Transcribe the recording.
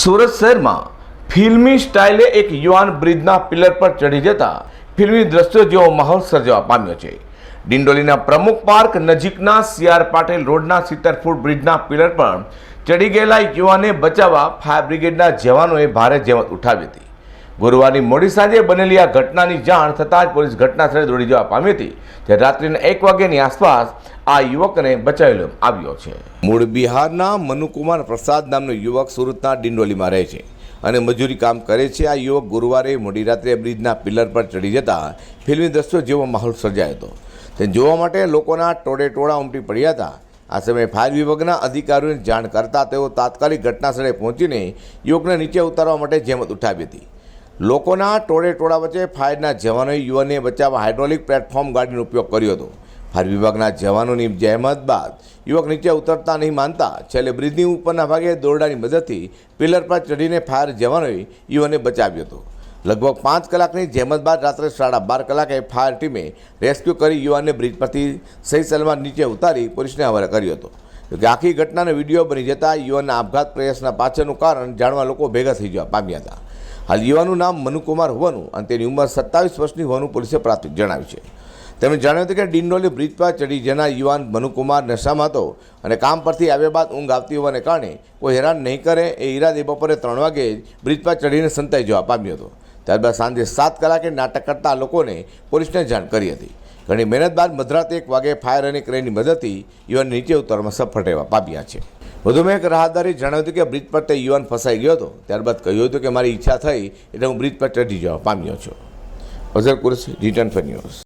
સુરત શહેરમાં ફિલ્મી સ્ટાઇલે એક યુવાન બ્રિજના પિલર પર ચડી જતા ફિલ્મી દ્રશ્યો જેવો માહોલ સર્જવા પામ્યો છે. ડિંડોલીના પ્રમુખ પાર્ક નજીકના સીઆર પાટેલ રોડના સિત્તેર ફૂટ બ્રિજના પિલર પર ચડી ગયેલા યુવાને બચાવવા ફાયર બ્રિગેડના જવાનોએ ભારે જહેમત ઉઠાવી હતી. ગુરુવારની મોડી સાંજે બનેલી આ ઘટનાની જાણ થતાં જ પોલીસ ઘટનાસ્થળે દોડી જવા પામી હતી ત્યારે રાત્રિના એક વાગ્યાની આસપાસ આ યુવકને બચાવી આવ્યો છે. મૂળ બિહારના મનુકુમાર પ્રસાદ નામનો યુવક સુરતના ડિંડોલીમાં રહે છે અને મજૂરી કામ કરે છે. આ યુવક ગુરુવારે મોડી રાત્રે બ્રિજના પિલર પર ચડી જતા ફિલ્મી દ્રશ્યો જેવો માહોલ સર્જાયો હતો. તે જોવા માટે લોકોના ટોળે ટોળા ઉમટી પડ્યા હતા. આ સમયે ફાયર વિભાગના અધિકારીઓને જાણ કરતા તેઓ તાત્કાલિક ઘટના સ્થળે પહોંચીને યુવકને નીચે ઉતારવા માટે જહેમત ઉઠાવી હતી. લોકોના ટોળે ટોળા વચ્ચે ફાયરના જવાનોએ યુવાનને બચાવવા હાઇડ્રોલિક પ્લેટફોર્મ ગાડીનો ઉપયોગ કર્યો હતો. ફાયર વિભાગના જવાનોની જહેમત બાદ યુવક નીચે ઉતરતા નહીં માનતા છેલ્લે બ્રિજની ઉપરના ભાગે દોરડાની મદદથી પિલર પર ચડીને ફાયર જવાનોએ યુવાનને બચાવ્યો હતો. લગભગ પાંચ કલાકની જહેમત બાદ રાત્રે સાડા બાર કલાકે ફાયર ટીમે રેસ્ક્યુ કરી યુવાનને બ્રિજ પરથી સહી સલમાન નીચે ઉતારી પોલીસને હવાલે કર્યો હતો. જોકે આખી ઘટનાનો વીડિયો બની જતા યુવાનના આપઘાત પ્રયાસના પાછળનું કારણ જાણવા લોકો ભેગા થઈ જવા પામ્યા હતા. હાલ યુવાનું નામ મનુકુમાર હોવાનું અને તેની ઉંમર સત્તાવીસ વર્ષની હોવાનું પોલીસે પ્રાથમિક જણાવ્યું છે. તેમણે જણાવ્યું હતું કે ડિંડોલી બ્રિજ પર ચડી જનાર યુવાન મનુકુમાર નશામાં હતો અને કામ પરથી આવ્યા બાદ ઊંઘ આવતી હોવાને કારણે કોઈ હેરાન નહીં કરે એ ઈરાદે બપોરે ત્રણ વાગે બ્રિજ પર ચડીને સંતાઈ જવા પામ્યો હતો. ત્યારબાદ સાંજે સાત કલાકે નાટક કરતા લોકોને પોલીસને જાણ કરી હતી. ઘણી મહેનત બાદ મધરાતે એક વાગે ફાયર અને ક્રેનની મદદથી યુવાન નીચે ઉતરવામાં સફળ રહેવા પામ્યા છે. વધુમાં એક રાહદારી જણાવ્યું હતું કે બ્રિજ પર તે યુવાન ફસાઈ ગયો હતો. ત્યારબાદ કહ્યું હતું કે મારી ઈચ્છા થઈ એટલે હું બ્રિજ પર ચઢી જવા પામ્યો છું. Azhar Kurshi return for news